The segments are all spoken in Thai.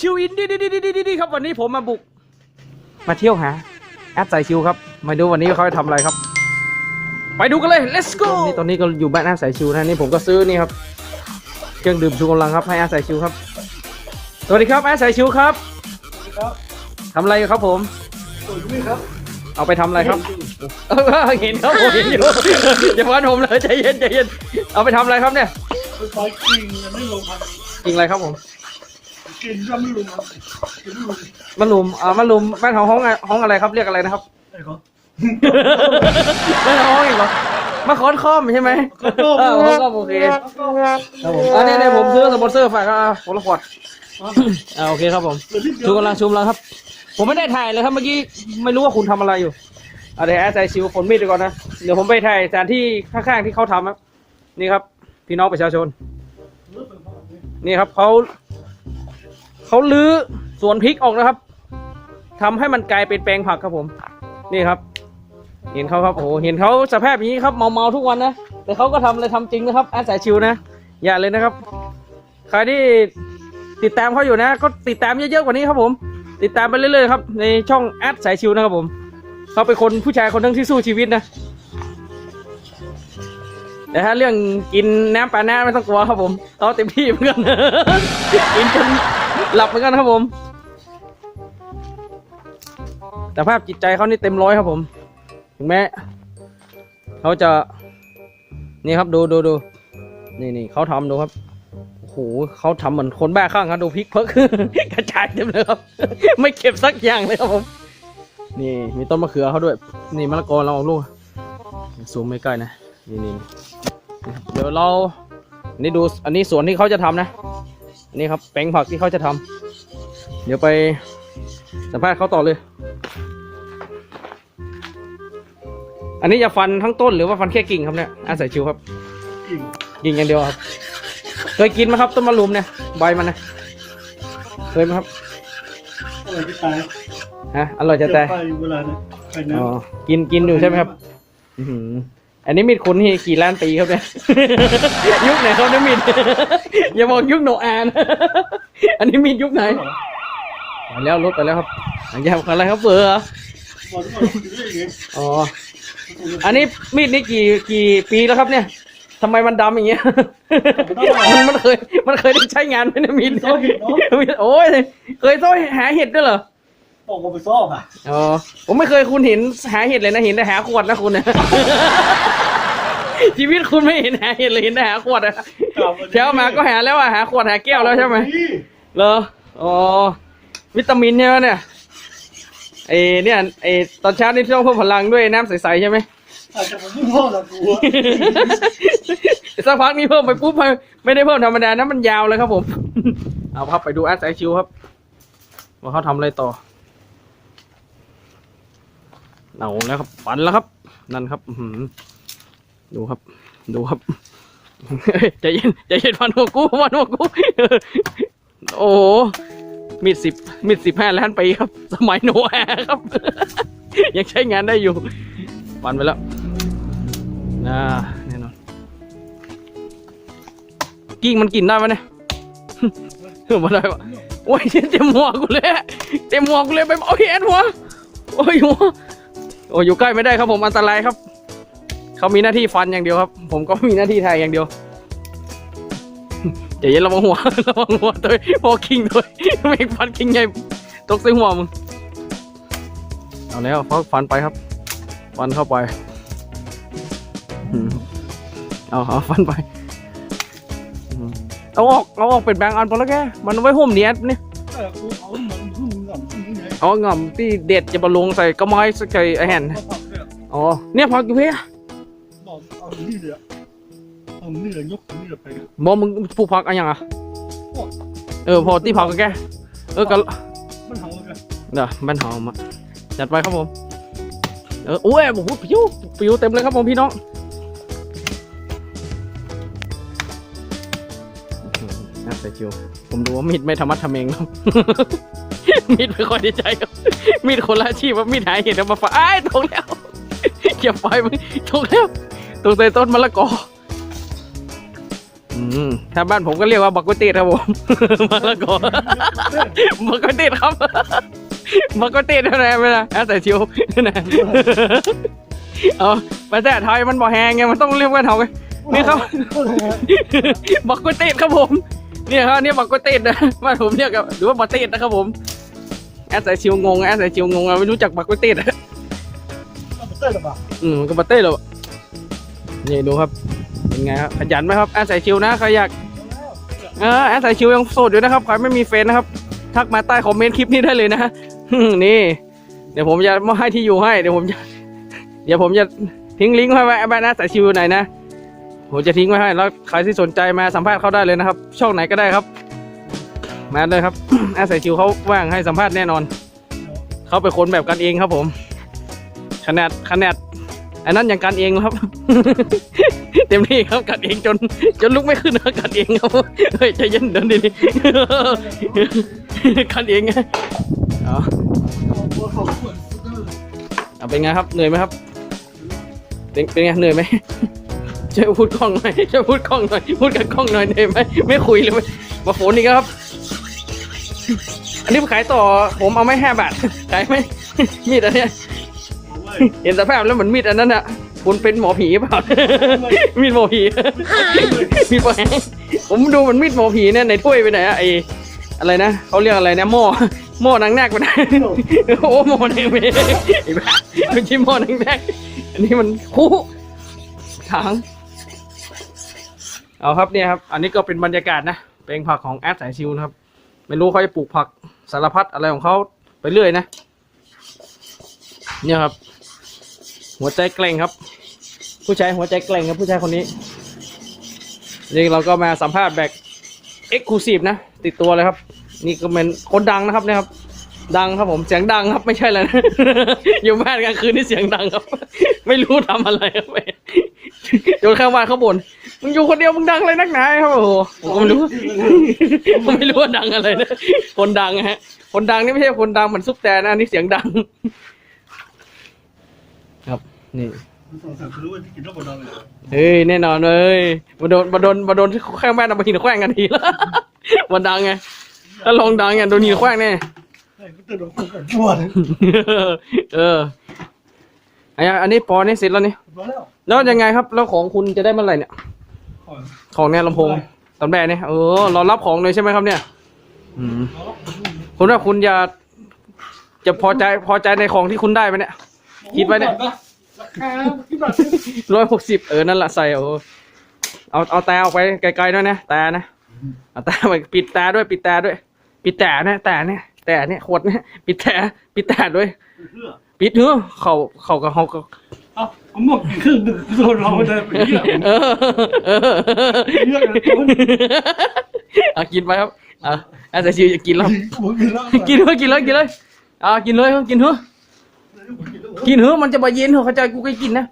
ชิวอินดีดีดีดีดีครับวันนี้ผมมาบุก มาเที่ยวหาแอดใส่ชิวครับ มาดูวันนี้เขาจะทำอะไรครับ ไปดูกันเลย let's go นี่ตอนนี้ก็อยู่บ้านแอดใส่ชิวนะนี่ผมก็ซื้อนี่ครับเครื่องดื่มชูกำลังครับให้แอดใส่ชิวครับ สวัสดีครับแอดใส่ชิวครับครับทำอะไรอยู่ครับผมสวยด้วยครับเอาไปทำอะไรครับเออเห็นครับผมเห็นอยู่อย่าฟันผมเลยใจเย็นใจเย็น เอาไปทำอะไรครับเนี่ยไปไปกินยังไม่ลงครับกินอะไรครับผม กินก็ไม่ลงครับกินไม่ลงมะลุมอ่ามะลุมบ้านของห้องห้องอะไรครับเรียกอะไรนะครับ ไอ้เขาไม่ร้องอีกเหรอมาคอนคอมใช่ไหมก็ต้มเออคอนคอมโอเคครับผมอันนี้เนี่ยผมซื้อสปอนเซอร์ฝากอะผมละขวดอ่าโอเคครับผม ชูกำลังชูกำลังครับ ผมไม่ได้ถ่ายเลยครับเมื่อกี้ไม่รู้ว่าคุณทำอะไรอยู่อะเดี๋ยวแอดใส่ชิวฝนมีดไปก่อนนะ เดี๋ยวผมไปถ่ายสถานที่ข้างๆที่เขาทำครับ นี่ครับ พี่น้องประชาชน นี่ครับเขา เขาลื้อสวนพริกออกนะครับทำให้มันกลายเป็นแปลงผักครับผม นี่ครับ เห็นเขาครับโอ้โหเห็นเขาสภาพอย่างนี้ครับเมาเมาๆทุกวันนะแต่เขาก็ทำเลยทำจริงนะครับแอดสายชิวนะ อย่าเลยนะครับ ใครที่ติดตามเขาอยู่นะ ก็ติดตามเยอะๆกว่านี้ครับผม ติดตามไปเรื่อยๆครับในช่องแอดสายชิวนะครับผมเขาเป็นคนผู้ชายคนหนึงที่สู้ชีวิตนะแต่ถ้าเรื่องกินน้ำปลาหน้าไม่ต้องกลัวครับผมเขาเต็มที่เหมือนกันกินจน หลับเหมือนกันครับผม แต่ภาพจิตใจเขานี่เต็มร้อยครับผม ถึงแม้เขาจะ นี่ครับดูดูดูนี่นี่เขาทำดูครับโอ้โหเขาทำเหมือนคนบ้าข้างครับดูพริกเพิกกระจายเต็มเลยครับ ไม่เก็บสักอย่างเลยครับผม นี่มีต้นมะเขือเขาด้วย นี่มะละกอเราออกลูกซูมไม่ใกล้นะนี่นี่เดี๋ยวเรานี่ดูอันนี้สวนที่เขาจะทำนะนนี้ครับแปลงผักที่เขาจะทำ เดี๋ยวไปสัมภาษณ์เขาต่อเลย อันนี้จะฟันทั้งต้นหรือว่าฟันแค่กิ่งครับเนี่ยอาศัยชิวครับ กินกิ่งอย่างเดียวครับ เคยกินไหมครับต้นมะรุมเนี่ยใบมันนะเคยไหมครับอะไรที่ตายฮะอร่อยจะตายไปเวลาเนี่ยไปอ๋อน้ำกินกินอยู่ใช่ไหมครับอื้อหืออันนี้มีดคุณที่กี่ล้านปีครับเนี่ย ยุคไหนครับเนี่ยมีด อย่าบอกยุคโนอาห์นะอันนี้มีดยุคไหน ไปแล้วรถไปแล้วครับอันนี้อะไรครับเบอร์เหรอบอกทุกคนกินได้ยังไงอ๋อ อันนี้มีดนี่กี่กี่ปีแล้วครับเนี่ยทำไมมันดำอย่างเงี้ย มันมันเคย มันเคยได้ใช้งานไหมเนี่ยมีดเนี่ยมีดโอ้ยเคยต้องหาเห็ดด้วยเหรอบอกว่าไปซ่อมอะอ๋อผมไม่เคยคุณเห็นหาเห็ดเลยนะเห็นแต่หาขวดนะคุณนะชีวิตคุณไม่เห็นหาเห็ดเลยเห็นแต่หาขวดอะแถวมาก็หาแล้วอะหาขวดหาแก้วแล้วใช่ไหมเหรออ๋อ วิตามินใช่ไหมเนี่ยไอเนี่ยไอตอนเช้านี่ต้องเพิ่มพลังด้วยน้ำใสๆใช่ไหมอาจจะผมไม่พ่อละกูสักพักนี้เพิ่มไปปุ๊บไม่ได้เพิ่มธรรมดานะมันยาวเลยครับผม เอาครับไปดูอาร์ตไอชิวครับว่าเขาทำอะไรต่อเอาแล้วครับปันแล้วครับ นั่นครับอื้อหือดูครับ ดูครับใจเย็นใจเย็นฟันหัวกูฟันหัวกูโอ้โห มีดสิบมีดสิบห้าล้านปีครับ สมัยโนอาห์ครับ ยังใช้งานได้อยู่ปันไปแล้วน่าแน่นอนกิ้งมันกินได้ไหมเนี่ยเออมาได้ปะโอ้ยเต็มหัวกูเลยเต็มหัวกูเลยไปโอ้ยแอนหัวโอ้ยหัวโอ้ยอยู่ใกล้ไม่ได้ครับผมอันตรายครับ เขามีหน้าที่ฟันอย่างเดียวครับ ผมก็มีหน้าที่ถ่ายอย่างเดียว เดี๋ยวเย็นระวังหัวระวังหัวตัวพอคิงด้วยไม่ฟันคิงใหญ่ตกใส่หัวมึงเอาแล้วเขาฟันไปครับ ฟันเข้าไปเอาเอาฟันไปเอาออกเอาออกเป็นแบงค์อันพอแล้วแกมันไว้ห่มเนี้ยนี่แต่กูเอาหนังพึ่งหนังพึ่งไงเอาที่เด็ดจะมาลงใส่กระไม้ใส่ไอแห่นเขาผักเนี่ยอ๋อเนี่ยพักอยู่เพี่อ เอานี่เลยเอานี่เลยยกนี่เลยไปบอกมึงปลูกผักอะไรยังอะเออพอที่ผักกับแกเออก็มันหังเลยกันเดี๋ยวบ้านหอมอะจัดไปครับผมเออโอ้ยโอ้โหปิวปิวเต็มเลยครับผมพี่น้องอื้อหือน่าเสียจิวผมดูว่ามีดไม่ธรรมะทำเองครับมีดไม่ค่อยได้ใจครับมีดคนละอาชีพว่ามีดหายเห็นเอามาฝากอ้ายตกแล้วเก็บไฟมึงตกแล้วตกใส่ต้นมะละกออืม ถ้าบ้านผมก็เรียกว่าบักกุเตดครับผมมะละกอบักกุเตดครับบักกุเตดอะไรไม่ล่ะอะแต่ชิวนะเอาภาษาไทยมันบ่แหงไงมันต้องเรียกว่าเท่าไงนี่ครับบักกุเตดครับผมเนี่ยครับเนี่ยบักกุเตดนะบ้านผมเรียกกับหรือว่าบักเตดนะครับผมแอดใส่ชิวงงแอดใส่ชิวงงอะไม่รู้จักบักกุเตดอะเต้นหรือเปล่าอืมมันก็บักเตดหรอนี่ดูครับ เป็นไงครับขยันไหมครับแอดใส่ชิวนะใครอยากเออแอดสายชิวยังโสดอยู่นะครับใครไม่มีเฟซนะครับ ทักมาใต้คอมเมนต์คลิปนี้ได้เลยนะนี่ เดี๋ยวผมจะมาให้ที่อยู่ให้เดี๋ยวผมจะเดี๋ยวผมจะทิ้งลิงก์ไว้ไว้นแอดสายชิวไหนนะผมจะทิ้งไว้ให้แล้วใครที่สนใจมาสัมภาษณ์เขาได้เลยนะครับ ช่องไหนก็ได้ครับ มาเลยครับแอดสายชิวเขาว่างให้สัมภาษณ์แน่นอนเขาเป็นคนแบบกันเองครับผมขนาดขนาด อันนั้นอย่างกันเองครับ เต็มที่ครับกัดเองจน จนลุกไม่ขึ้นนะกัดเองครับเฮ้ยใจเย็นเดินดีๆกัดเองไงเอาเอาเป็นไงครับเหนื่อยไหมครับ เป็นเป็นไงเหนื่อยไหมช่วยพูดกล้องหน่อยช่วยพูดกล้องหน่อยพูดกับกล้องหน่อยเหนื่อยไหมไม่คุยเลยมาโฟนอีกครับ อันนี้ขายต่อผมเอาไม่ห้าบาทขายไหมมีดอันเนี้ย เอาไว้เห็นสภาพแล้วเหมือนมีดอันนั้นอะคุณเป็นหมอผีเปล่า มีดหมอผีมีดหมอแหงผมดูเหมันมีดหมอผีเนี่ยในถ้วยไปไหนอะไออะไรนะเขาเรียกอะไรนะหม้อหม้อนังแนกไปไหนโอ้หม้อนังแนกไอ้บ้าไม่ใช่หม้อนังแนกอันนี้มันคู่ถังเอาครับเนี่ยครับ อันนี้ก็เป็นบรรยากาศนะเพลงผักของแอดสายชิวนะครับ ไม่รู้เขาจะปลูกผักสารพัดอะไรของเขาไปเรื่อยนะ เนี่ยครับ หัวใจเกร็งครับ ผู้ชายหัวใจเกร็งครับผู้ชายคนนี้นี่เราก็มาสัมภาษณ์แบบเอ็กซ์คลูซีฟนะ ติดตัวเลยครับ นี่ก็เป็นคนดังนะครับเนี่ยครับดังครับผมเสียงดังครับไม่ใช่แล้วนะอยู่บ้านกลางคืนนี่เสียงดังครับ ไม่รู้ทำอะไรครับโดนข้างบ้านเขาบ่นมึงอยู่คนเดียวมึงดังอะไรนักหนาครับโอ้โหผมก็ไม่รู้ผมไม่รู้ว่าดังอะไรนะคนดังฮะ คนดังนี่ไม่ใช่คนดังเหมือนซุปแต่นะอันนี่เสียงดัง ครับ นี่สองสามรู้ว่าที่กินแล้วหมดเลยเฮ้ยแน่นอนเลยมาโดนมาโดนมาโดนที่ข้างบ้านเอาไปหินแขว้งกันทีแล้วมันดังไงถ้าลองดังไงโดนหินแขว้งแน่ไอ้ก็เต้นแบบกันปวดเอออันนี้อันนี้ปอนี่เสร็จแล้วนี่มาแล้วแล้วยังไงครับ แล้วของคุณจะได้เมื่อไหร่เนี่ย ขอของเนี่ยลำโพงตำแดเนี่ยเออรอรับของเลยใช่ไหมครับเนี่ยอืมคุณว่าคุณจะจะพอใจพอใจในของที่คุณได้ไหมเนี่ย คิดไว้เนี่ย ราคาคิดแบบร้อยหกสิบเออ นั่นแหละใส่โอ้เอาเอาตาออกไปไกลๆด้วยนะตานะเอาตาไปปิดตาด้วยปิดตาด้วย ปิดแต่นะแต่เนี่ยแต่เนี่ยขวดเนี่ยปิดแต่ปิดแต่ด้วย เพื่อปิดเถอะเขาเขากับเขาก็เอ้าผมบอกกินครึ่งหนึ่งโดนเราเลยไปเยี่ยมเออเออเยี่ยมเลยคนเอากินไปครับอะอาจจะชิวจะกินแล้วผมกินแล้วกินเลยกินเลยกินเลยอ่ากินเลยกินเถอะกิน เถอะมันจะมาเย็นเถอะเข้าใจกูก็กินนะ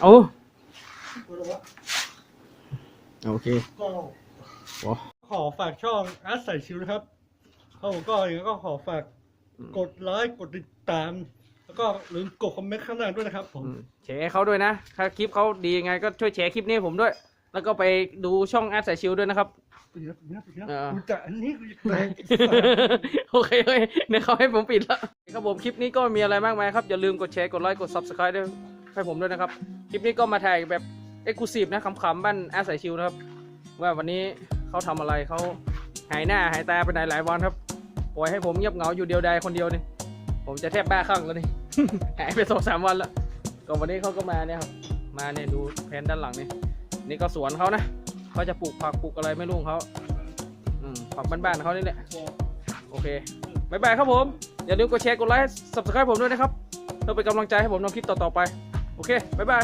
เอาโอเคก็โอ้ขอฝากช่องอาร์ตใส่ชิวนะครับเขาก็อย่างนี้ก็ขอฝากกดไลค์กดติดตาม แล้วก็ลืมกดคอมเมนต์ข้างล่างด้วยนะครับผมอืมแชร์ให้เขาด้วยนะ ถ้าคลิปเขาดียังไงก็ช่วยแชร์คลิปนี้ให้ผมด้วย แล้วก็ไปดูช่องแอดสายชิวด้วยนะครับ ปิดนะปิดนะปิดนะเออกูจะอันนี้กูจะแปลงโอเคโอเคเนี่ยเขาให้ผมปิดแล้วครับผมคลิปนี้ก็มีอะไรมากมายครับ อย่าลืมกดแชร์ กดไลค์ กด subscribe ด้วยให้ผมด้วยนะครับ คลิปนี้ก็มาถ่ายแบบเอ็กซ์คลูซีฟนะขำๆบ้านแอดสายชิวนะครับ ว่าวันนี้เขาทำอะไรเขาหายหน้าหายตาไปไหนหลายวันครับ ปล่อยให้ผมเงียบเหงาอยู่เดียวดายคนเดียวนี่ผมจะแทบบ้าคลั่งแล้วนี่ หายไปสองสามวันแล้วก็วันนี้เขาก็มาเนี่ยครับมาเนี่ยดูแผนด้านหลังนี่นี่ก็สวนเขานะ เขาจะปลูกผักปลูกอะไรไม่รู้ของเขาอืมผักบ้านๆเขานี่แหละโอเคบายบายครับผม อย่าลืมกดแชร์กดไลค์ subscribe ผมด้วยนะครับเพื่อเป็นกำลังใจให้ผมทำคลิปต่อๆไป โอเคบายบาย